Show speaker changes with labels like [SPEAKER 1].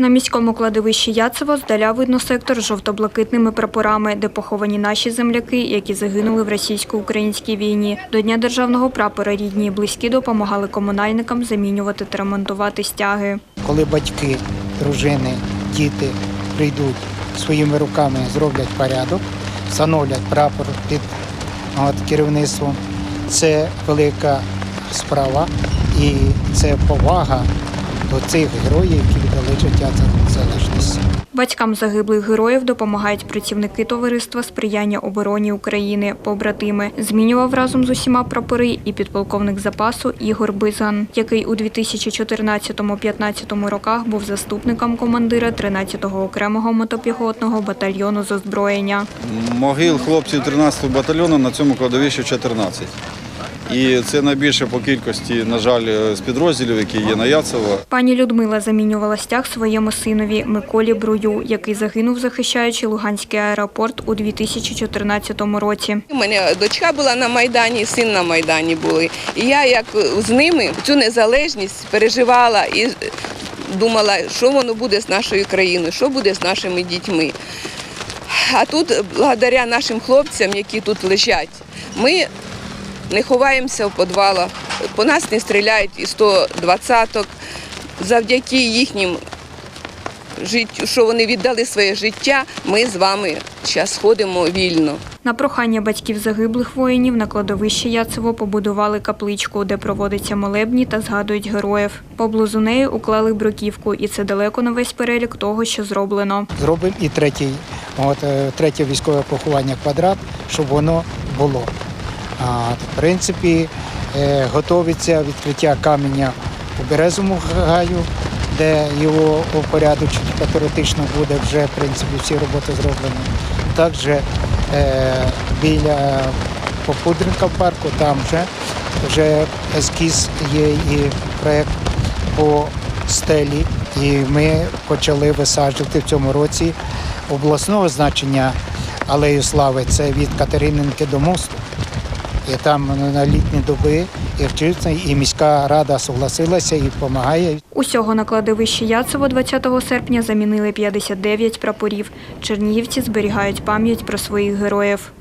[SPEAKER 1] На міському кладовищі Яцево здаля видно сектор з жовто-блакитними прапорами, де поховані наші земляки, які загинули в російсько-українській війні. До Дня державного прапора рідні і близькі допомагали комунальникам замінювати та ремонтувати стяги.
[SPEAKER 2] коли батьки, дружини, діти прийдуть своїми руками, зроблять порядок, встановлять прапор під керівництвом. Це велика справа і це повага до цих героїв, які віддали життя за незалежність.
[SPEAKER 1] Батькам загиблих героїв допомагають працівники товариства сприяння обороні України, побратими. Змінював разом з усіма прапори і підполковник запасу Ігор Бизган, який у 2014-15 роках був заступником командира 13-го окремого мотопіхотного батальйону з озброєння.
[SPEAKER 3] Могил хлопців 13-го батальйону на цьому кладовищі 14. І це найбільше по кількості, на жаль, з підрозділів, які є на Яцево.
[SPEAKER 1] Пані Людмила замінювала стяг своєму синові Миколі Брую, який загинув, захищаючи Луганський аеропорт у 2014 році.
[SPEAKER 4] У мене дочка була на Майдані, син на Майдані були. І я як з ними цю незалежність переживала і думала, що воно буде з нашою країною, що буде з нашими дітьми. А тут, благодаря нашим хлопцям, які тут лежать, ми не ховаємося в підвалах, по нас не стріляють із 120-ок. Завдяки їхнім життю, що вони віддали своє життя, ми з вами зараз ходимо вільно.
[SPEAKER 1] На прохання батьків загиблих воїнів на кладовищі Яцево побудували капличку, де проводяться молебні та згадують героїв. Поблизу неї уклали бруківку, і це далеко не весь перелік того, що зроблено.
[SPEAKER 2] Зробимо і третій, от, е, третє військове поховання квадрат, щоб воно було. В принципі, е, готовиться відкриття каменя у Березовому гаю, де його упорядочить патріотично буде вже в принципі всі роботи зроблені. Також е, біля Попудренка в парку, там вже, вже ескіз є і проєкт по стелі. І ми почали висаджувати в цьому році обласного значення алею слави. Це від Катерининки до мосту. І там на літні доби і вчиться, і міська рада согласилася і допомагає.
[SPEAKER 1] Усього на кладовищі Яцево 20 серпня замінили 59 прапорів. Чернігівці зберігають пам'ять про своїх героїв.